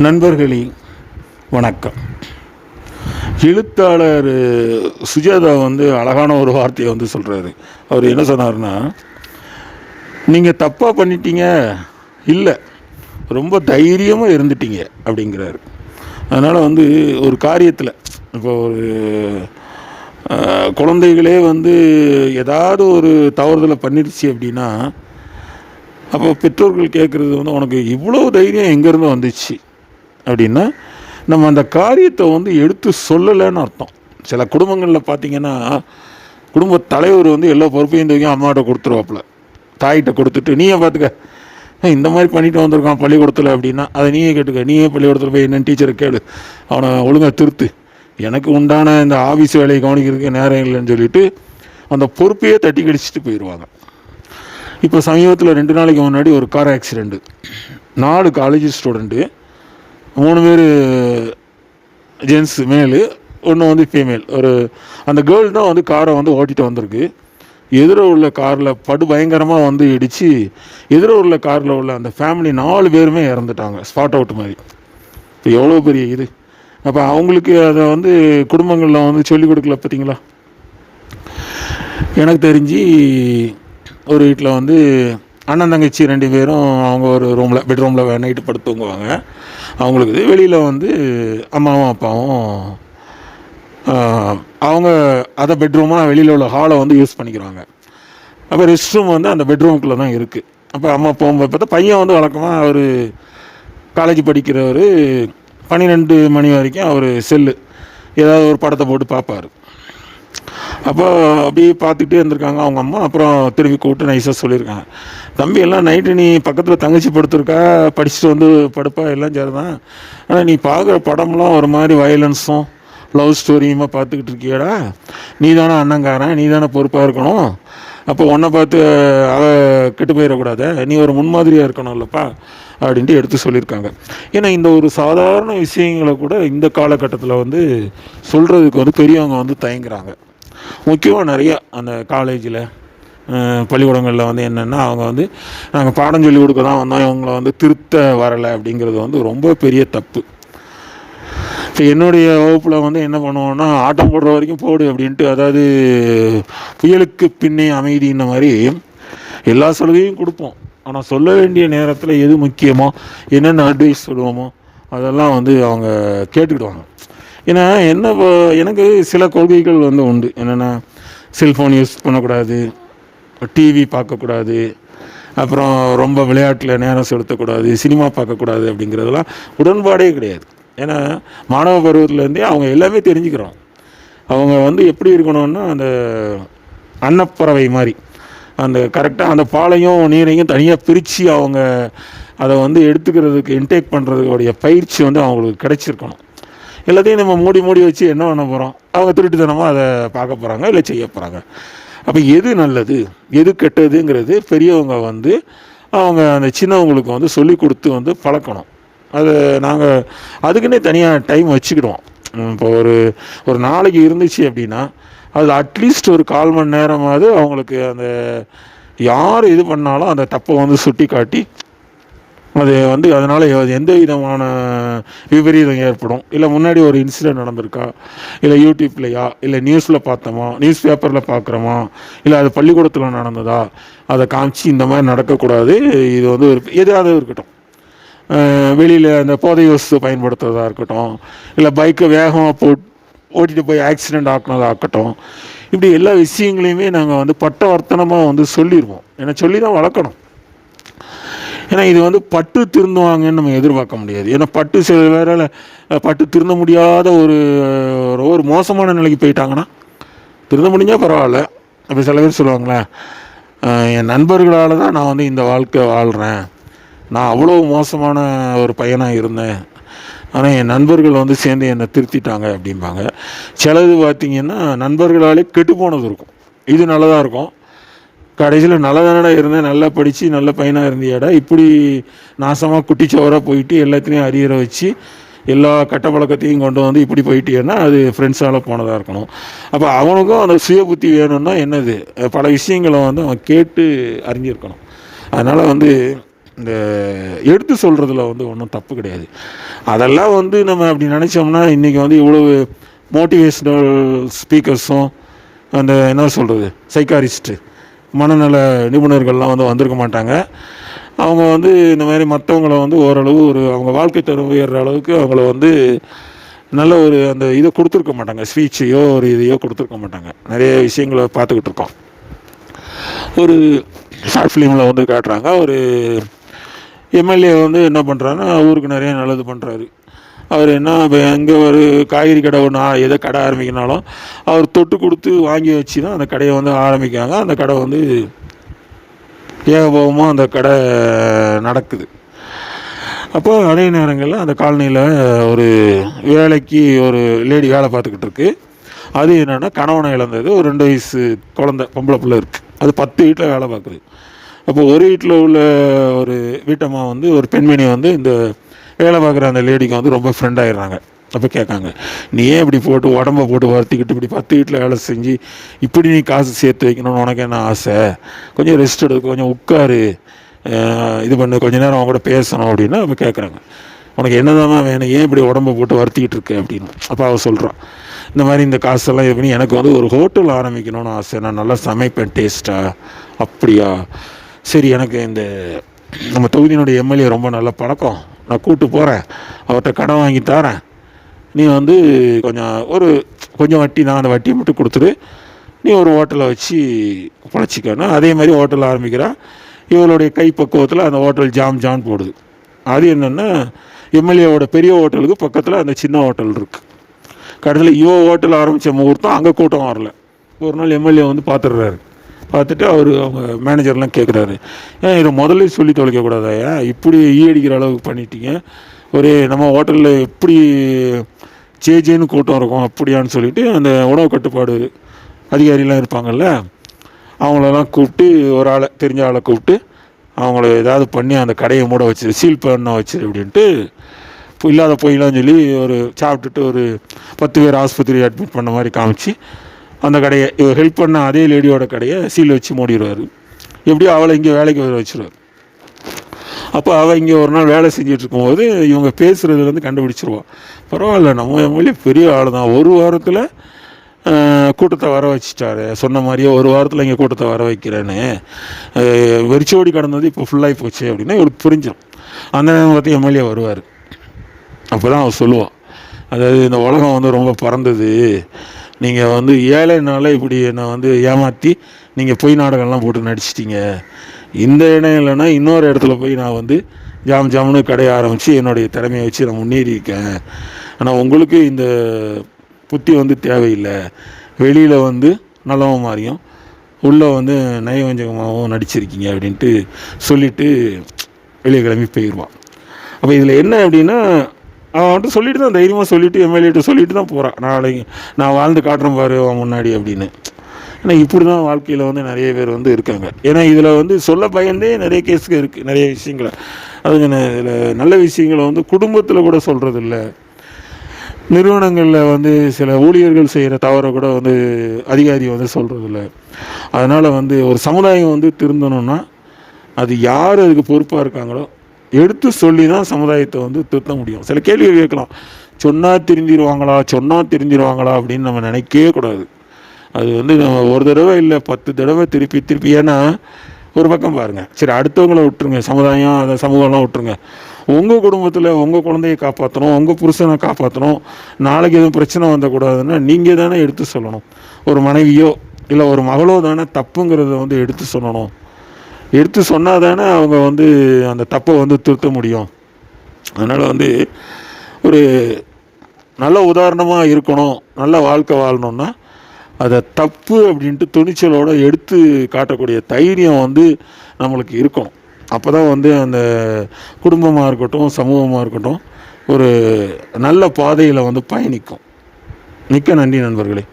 நண்பர்களே வணக்கம். எழுத்தாளர் சுஜாதா வந்து அழகான ஒரு வார்த்தையை வந்து சொல்கிறாரு அவர் என்ன சொன்னார்னா நீங்கள் தப்பாக பண்ணிட்டீங்க இல்லை ரொம்ப தைரியமாக இருந்துட்டீங்க அப்படிங்கிறாரு. அதனால் வந்து ஒரு காரியத்தில் இப்போ ஒரு குழந்தைகளே வந்து ஏதாவது ஒரு தவறுதலை பண்ணிடுச்சு அப்படின்னா அப்போ பெற்றோர்கள் கேட்குறது வந்து உனக்கு இவ்வளோ தைரியம் எங்கேருந்து வந்துச்சு? அப்படின்னா நம்ம அந்த காரியத்தை வந்து எடுத்து சொல்லலைன்னு அர்த்தம். சில குடும்பங்களில் பார்த்தீங்கன்னா குடும்ப தலைவர் வந்து எல்லா பொறுப்பையும் தூக்கி அம்மாட்ட கொடுத்துருவாப்புல. தாயிட்ட கொடுத்துட்டு நீயே பார்த்துக்க இந்த மாதிரி பண்ணிட்டு வந்திருக்கான் பள்ளிக்கூடத்தில் அப்படின்னா அதை நீயே கேட்டுக்க. நீயே பள்ளிக்கூடத்தில் போய் என்னென்னு டீச்சரை கேளு. அவனை ஒழுங்காக திருத்து. எனக்கு உண்டான இந்த ஆஃபீஸ் வேலையை கவனிக்கிறதுக்கு நேரம் இல்லைன்னு சொல்லிட்டு அந்த பொறுப்பையே தட்டி கடிச்சிட்டு போயிடுவாங்க இப்போ சமீபத்தில் ரெண்டு நாளைக்கு முன்னாடி ஒரு கார் ஆக்சிடெண்ட்டு நாலு காலேஜ் ஸ்டூடெண்ட்டு மூணு பேர் ஜென்ஸ் மேலு ஒன்று வந்து ஃபீமேல் ஒரு அந்த கேர்ள் தான் வந்து காரை வந்து ஓட்டிகிட்டு வந்திருக்கு. எதிர உள்ள காரில் படு பயங்கரமாக வந்து இடித்து எதிர உள்ள காரில் உள்ள அந்த ஃபேமிலி நாலு பேருமே இறந்துட்டாங்க ஸ்பாட் அவுட் மாதிரி. இப்போ எவ்வளோ பெரிய இது? அப்போ அவங்களுக்கு அதை வந்து குடும்பங்களில் வந்து சொல்லிக் கொடுக்கல பார்த்தீங்களா? எனக்கு தெரிஞ்சு ஒரு வீட்டில் வந்து அண்ணன் தங்கச்சி ரெண்டு பேரும் அவங்க ஒரு ரூமில் பெட்ரூமில் நைட்டு படுத்து தூங்குவாங்க. அவங்களுக்கு இது வெளியில் வந்து அம்மாவும் அப்பாவும் அவங்க அதை பெட்ரூமாக வெளியில் உள்ள ஹாலை வந்து யூஸ் பண்ணிக்கிறாங்க. அப்போ ரெஸ்ட் ரூம் வந்து அந்த பெட்ரூமுக்குள்ளே தான் இருக்குது அப்போ அம்மா போகும்போது பார்த்தா பையன் வந்து வழக்கமாக அவர் காலேஜ் படிக்கிறவர் பன்னிரெண்டு மணி வரைக்கும் அவர் செல்லு ஏதாவது ஒரு படத்தை போட்டு பார்ப்பார். அப்போ அப்படியே பார்த்துக்கிட்டே இருந்திருக்காங்க அவங்க அம்மா. அப்புறம் திரும்பி கூப்பிட்டு நைஸாக சொல்லியிருக்காங்க. தம்பி எல்லாம் நைட்டு நீ பக்கத்தில் தங்கச்சி படுத்துருக்கா? படிச்சுட்டு வந்து படுப்பா? எல்லாம் சரிதான். ஆனால் நீ பார்க்குற படம்லாம் ஒரு மாதிரி வயலன்ஸும் லவ் ஸ்டோரியுமா பார்த்துக்கிட்டு இருக்கியடா. நீ தானே அண்ணங்காரன் நீ தானே பொறுப்பாக இருக்கணும். அப்போ உன்னை பார்த்து அவ கெட்டு போயிடக்கூடாது. நீ ஒரு முன்மாதிரியாக இருக்கணும்லப்பா அப்படின்ட்டு எடுத்து சொல்லியிருக்காங்க. ஏன்னா இந்த ஒரு சாதாரண விஷயங்களை கூட இந்த காலகட்டத்தில் வந்து சொல்கிறதுக்கு வந்து பெரியவங்க வந்து தயங்குறாங்க. முக்கியமாக நிறையா அந்த காலேஜில் பள்ளிக்கூடங்களில் வந்து என்னென்னா அவங்க வந்து நாங்கள் பாடம் சொல்லி கொடுக்க தான் வந்தோம். இவங்களை வந்து திருத்த வரலை அப்படிங்கிறது வந்து ரொம்ப பெரிய தப்பு. இப்போ என்னுடைய வகுப்பில் வந்து என்ன பண்ணுவோம்னா ஆட்டம் போடுற வரைக்கும் போடு அப்படின்ட்டு அதாவது புயலுக்கு பின்னே அமைதின்ன மாதிரி எல்லா சலுகையும் கொடுப்போம். ஆனால் சொல்ல வேண்டிய நேரத்தில் எது முக்கியமோ என்னென்ன அட்வைஸ் சொல்லுவோமோ அதெல்லாம் வந்து அவங்க கேட்டுக்கிடுவாங்க. ஏன்னா என்ன இப்போ எனக்கு சில கொள்கைகள் வந்து உண்டு. என்னென்னா செல்ஃபோன் யூஸ் பண்ணக்கூடாது டிவி பார்க்கக்கூடாது அப்புறம் ரொம்ப விளையாட்டில் நேரம் செலுத்தக்கூடாது சினிமா பார்க்கக்கூடாது அப்படிங்கிறதெல்லாம் உடன்பாடே கிடையாது. ஏன்னா மாணவ பருவத்துலேருந்தே அவங்க எல்லாமே தெரிஞ்சுக்கிறோம். அவங்க வந்து எப்படி இருக்கணும்னா அந்த அன்னப்பறவை மாதிரி. அந்த கரெக்டாக அந்த பாலையும் நீரையும் தனியாக பிரித்து அவங்க அதை வந்து எடுத்துக்கிறதுக்கு இன்டேக் பண்ணுறதுக்குடைய பயிற்சி வந்து அவங்களுக்கு கிடைச்சிருக்கணும். எல்லாத்தையும் நம்ம மூடி மூடி வச்சு என்ன பண்ண போகிறோம் அவங்க திருட்டுத்தனமாக அதை பார்க்க போகிறாங்க இல்லை செய்ய போகிறாங்க அப்போ எது நல்லது? எது கெட்டதுங்கிறது பெரியவங்க வந்து அவங்க அந்த சின்னவங்களுக்கு வந்து சொல்லி கொடுத்து வந்து பழக்கணும். அது நாங்கள் அதுக்குன்னே தனியாக டைம் வச்சுக்கிடுவோம். இப்போ ஒரு ஒரு நாளைக்கு இருந்துச்சு அப்படின்னா அதில் அட்லீஸ்ட் ஒரு கால் மணி நேரமாவது அவங்களுக்கு அந்த யார் இது பண்ணாலும் அந்த தப்பை வந்து சுட்டி காட்டி அது வந்து அதனால் எந்த விதமான விபரீதம் ஏற்படும்? இல்லை முன்னாடி ஒரு இன்சிடென்ட் நடந்திருக்கா? இல்லை யூடியூப்லையா? இல்லை நியூஸில் பார்த்தோமா? நியூஸ் பேப்பரில் பார்க்குறோமா? இல்லை அது பள்ளிக்கூடத்தில் நடந்ததா? அதை காமிச்சு இந்த மாதிரி நடக்கக்கூடாது. இது வந்து ஒரு எதாவது இருக்கட்டும். வெளியில் அந்த போதை வஸ்து பயன்படுத்துறதா இருக்கட்டும். இல்லை பைக்கை வேகமாக போ ஓட்டிகிட்டு போய் ஆக்சிடெண்ட் ஆக்கினதாகட்டும் இருக்கட்டும். இப்படி எல்லா விஷயங்களையுமே நாங்கள் வந்து பட்ட வர்த்தனமாக வந்து சொல்லிடுவோம் ஏன்னா சொல்லி தான் வளர்க்கணும். ஏன்னா இது வந்து பட்டு திருந்துவாங்கன்னு நம்ம எதிர்பார்க்க முடியாது. ஏன்னா பட்டு சில வேற பட்டு திருந்த முடியாத ஒரு ஒரு மோசமான நிலைக்கு போயிட்டாங்கன்னா திருந்த முடிஞ்சால் பரவாயில்ல. இப்போ சில பேர் சொல்லுவாங்களே என் நண்பர்களால் தான் நான் வந்து இந்த வாழ்க்கை வாழ்கிறேன் நான் அவ்வளோ மோசமான ஒரு பையனாக இருந்தேன். ஆனால் என் நண்பர்கள் வந்து சேர்ந்து என்னை திருத்திட்டாங்க அப்படிம்பாங்க. சிலது பார்த்திங்கன்னா நண்பர்களாலே கெட்டு போனது இருக்கும். இது நல்லதாக இருக்கும். கடைசியில் நல்லதானடா இருந்தேன் நல்லா படித்து நல்ல பையனாக இருந்தியாடா. இப்படி நாசமாக குட்டிச்சவராக போயிட்டு எல்லாத்தையும் அறியற வச்சு எல்லா கெட்ட பழக்கத்தையும் கொண்டு வந்து இப்படி போயிட்டேன்னா அது ஃப்ரெண்ட்ஸால் போனதாக இருக்கணும். அப்போ அவனுக்கும் அந்த சுய புத்தி வேணும்னா என்னது? பல விஷயங்களை வந்து அவன் கேட்டு அறிஞ்சிருக்கணும். அதனால் வந்து இந்த எடுத்து சொல்கிறதுல வந்து ஒன்றும் தப்பு கிடையாது. அதெல்லாம் வந்து நம்ம அப்படி நினச்சோம்னா இன்றைக்கி வந்து இவ்வளவு மோட்டிவேஷ்னல் ஸ்பீக்கர்ஸும் அந்த என்ன சொல்கிறது சைக்காரிஸ்ட்டு மனநல நிபுணர்கள்லாம் வந்து வந்திருக்க மாட்டாங்க. அவங்க வந்து இந்த மாதிரி மற்றவங்கள வந்து ஓரளவு ஒரு அவங்க வாழ்க்கை தரம் உயர்கிற அளவுக்கு அவங்கள வந்து நல்ல ஒரு அந்த இதை கொடுத்துருக்க மாட்டாங்க. ஸ்பீச்சையோ ஒரு இதையோ கொடுத்துருக்க மாட்டாங்க. நிறைய விஷயங்களை பார்த்துக்கிட்டு இருக்கோம். ஒரு ஷார்ட் ஃபிலிமில் வந்து காட்டுறாங்க. ஒரு எம்எல்ஏ வந்து என்ன பண்ணுறாருன்னா ஊருக்கு நிறைய நல்லது பண்ணுறாரு அவர் என்ன இப்போ எங்கே ஒரு காய்கறி கடை ஒன்று எதை கடை ஆரம்பிக்கனாலும் அவர் தொட்டு கொடுத்து வாங்கி வச்சு தான் அந்த கடையை வந்து ஆரம்பிக்காங்க அந்த கடை வந்து ஏகபோகமாக அந்த கடை நடக்குது. அப்போ அதே நேரங்களில் அந்த காலனியில் ஒரு வேலைக்கு ஒரு லேடி வேலை பார்த்துக்கிட்டு இருக்கு. அது என்னென்னா கணவனை இழந்தது. ஒரு ரெண்டு வயசு குழந்த பொம்பளை பிள்ளை இருக்குது அது பத்து வீட்டில் வேலை பார்க்குது. அப்போ ஒரு வீட்டில் உள்ள ஒரு வீட்டம்மா வந்து ஒரு பெண்மணி வந்து இந்த வேலை பார்க்குற அந்த லேடிக்கு வந்து ரொம்ப ஃப்ரெண்ட் ஆயிடுறாங்க. அப்போ கேட்காங்க நீ ஏன் இப்படி போட்டு உடம்ப போட்டு வருத்திக்கிட்டு இப்படி பத்து வீட்டில் வேலை செஞ்சு இப்படி நீ காசு சேர்த்து வைக்கணும்னு உனக்கு என்ன ஆசை? கொஞ்சம் ரெஸ்ட் எடுக்க கொஞ்சம் உட்காரு. இது பண்ணு கொஞ்ச நேரம் அவங்க கூட பேசணும் அப்படின்னு அவங்க கேட்குறாங்க. உனக்கு என்னதான் வேணும்? ஏன் இப்படி உடம்பை போட்டு வருத்திக்கிட்டு இருக்க? அப்படின்னு. அப்போ அவள் சொல்கிறான் இந்த மாதிரி இந்த காசெல்லாம் இது பண்ணி எனக்கு வந்து ஒரு ஹோட்டல் ஆரம்பிக்கணும்னு ஆசை. நான் நல்லா சமைப்பேன் டேஸ்ட்டாக அப்படியா? சரி எனக்கு இந்த நம்ம தொகுதியினுடைய எம்எல்ஏ ரொம்ப நல்ல பழக்கம். நான் கூப்பிட்டு போகிறேன் அவர்கிட்ட கடன் வாங்கி தரேன். நீ வந்து கொஞ்சம் ஒரு கொஞ்சம் வட்டி தான் அந்த வட்டியை மட்டும் கொடுத்துரு நீ ஒரு ஹோட்டலை வச்சு பழச்சிக்கணும் அதே மாதிரி ஹோட்டல் ஆரம்பிக்கிறான். இவளுடைய கை பக்குவத்தில் அந்த ஹோட்டல் ஜாம் ஜாம் போடுது. அது என்னென்னா எம்எல்ஏவோட பெரிய ஹோட்டலுக்கு பக்கத்தில் அந்த சின்ன ஹோட்டல் இருக்குது கடைசியில் இவ ஹோட்டல் ஆரம்பித்த முகூர்த்தம் அங்கே கூட்டம் வரல. ஒரு நாள் எம்எல்ஏ வந்து பார்த்துடுறாரு பார்த்துட்டு அவர் அவங்க மேனேஜர்லாம் கேட்குறாரு ஏன் இதை முதல்ல சொல்லி தொலைக்கக்கூடாதா ஏன் இப்படி ஈ அடிக்கிற அளவுக்கு பண்ணிட்டீங்க? ஒரே நம்ம ஹோட்டலில் எப்படி சேஜேன்னு கூட்டம் இருக்கும் அப்படியான்னு சொல்லிட்டு அந்த உணவு கட்டுப்பாடு அதிகாரிலாம் இருப்பாங்கல்ல அவங்களெல்லாம் கூப்பிட்டு ஒரு ஆளை தெரிஞ்ச ஆளை கூப்பிட்டு அவங்கள ஏதாவது பண்ணி அந்த கடையை மூட வச்சு சீல் பண்ண வச்சிரு அப்படின்ட்டு இப்போ இல்லாத பொய்லாம் சொல்லி ஒரு சாப்பிட்டுட்டு ஒரு பத்து பேர் ஆஸ்பத்திரி அட்மிட் பண்ண மாதிரி காமிச்சு அந்த கடையை இவர் ஹெல்ப் பண்ண அதே லேடியோட கடையை சீல் வச்சு மூடிடுவார். எப்படியோ அவளை இங்கே வேலைக்கு வர வச்சுருவார். அப்போ அவள் இங்கே ஒரு நாள் வேலை செஞ்சுட்டு இருக்கும்போது இவங்க பேசுகிறதுலேருந்து கண்டுபிடிச்சிருவான் பரவாயில்ல நம்ம எம்எல்ஏ பெரிய ஆள் தான் ஒரு வாரத்தில் கூட்டத்தை வர வச்சிட்டாரு. சொன்ன மாதிரியே ஒரு வாரத்தில் இங்கே கூட்டத்தை வர வைக்கிறேன்னு. வெறிச்சோடி கடந்தது இப்போ ஃபுல்லாகி போச்சு அப்படின்னா இவருக்கு புரிஞ்சிடும் அந்த நேரம் பார்த்து எம்எல்ஏ வருவார். அப்போ தான் அவர் சொல்லுவான் அதாவது இந்த உலகம் வந்து ரொம்ப பறந்தது. நீங்கள் வந்து ஏழைனால இப்படி என்னை வந்து ஏமாற்றி நீங்கள் பொய் நாடகம்லாம் போட்டு நடிச்சிட்டிங்க. இந்த இடம் இல்லைன்னா இன்னொரு இடத்துல போய் நான் வந்து ஜாம் ஜாம்னு கடைய ஆரம்பித்து என்னுடைய திறமையை வச்சு நான் முன்னேறியிருக்கேன். ஆனால் உங்களுக்கு இந்த புத்தி வந்து தேவையில்லை. வெளியில் வந்து நல்லவன் மாதிரியும் உள்ளே வந்து நயவஞ்சகமாகவும் நடிச்சிருக்கீங்க அப்படின்ட்டு சொல்லிவிட்டு வெளியே கிளம்பி போயிடுவான் அப்போ இதில் என்ன அப்படின்னா அவன் வந்துட்டு சொல்லிட்டு தான் தைரியமாக சொல்லிவிட்டு எம்எல்ஏட்டு சொல்லிட்டு தான் போகிறான் நாளைக்கு நான் வாழ்ந்து காட்டுறேன் பாரு அவன் முன்னாடி அப்படின்னு. ஏன்னா இப்படி தான் வாழ்க்கையில் வந்து நிறைய பேர் வந்து இருக்காங்க. ஏன்னா இதில் வந்து சொல்ல பயந்தே நிறைய கேஸுக்கு இருக்குது நிறைய விஷயங்களை. அதுங்க இதில் நல்ல விஷயங்களை வந்து குடும்பத்தில் கூட சொல்கிறது இல்லை நிறுவனங்களில் வந்து சில ஊழியர்கள் செய்கிற தவறை கூட வந்து அதிகாரி வந்து சொல்கிறது இல்லை அதனால் வந்து ஒரு சமுதாயம் வந்து திருந்தணும்னா அது யார் அதுக்கு பொறுப்பாக இருக்காங்களோ எடுத்து சொல்லி தான் சமுதாயத்தை வந்து திருத்த முடியும். சில கேள்வி கேட்கலாம். சொன்னால் திருந்திடுவாங்களா சொன்னால் திருந்திடுவாங்களா அப்படின்னு நம்ம நினைக்கவே கூடாது. அது வந்து நம்ம ஒரு தடவை இல்லை பத்து தடவை திருப்பி திருப்பி. ஏன்னா ஒரு பக்கம் பாருங்கள் சரி அடுத்தவங்கள விட்டுருங்க. சமுதாயம் அந்த சமூகம்லாம் விட்டுருங்க. உங்கள் குடும்பத்தில் உங்கள் குழந்தைய காப்பாற்றணும் உங்கள் புருஷனை காப்பாற்றணும் நாளைக்கு எதுவும் பிரச்சனை வந்துடக்கூடாதுன்னா நீங்கள் தானே எடுத்து சொல்லணும். ஒரு மனைவியோ இல்லை ஒரு மகளோ தானே தப்புங்கிறத வந்து எடுத்து சொல்லணும். எடுத்து சொன்னால் தானே அவங்க வந்து அந்த தப்பை வந்து திருத்த முடியும். அதனால் வந்து ஒரு நல்ல உதாரணமாக இருக்கணும் நல்ல வாழ்க்கை வாழணும்னா அதை தப்பு அப்படின்ட்டு துணிச்சலோடு எடுத்து காட்டக்கூடிய தைரியம் வந்து நம்மளுக்கு இருக்கணும். அப்போ தான் வந்து அந்த குடும்பமாக இருக்கட்டும் சமூகமாக இருக்கட்டும் ஒரு நல்ல பாதையில் வந்து பயணிக்கும். மிக்க நன்றி நண்பர்களே.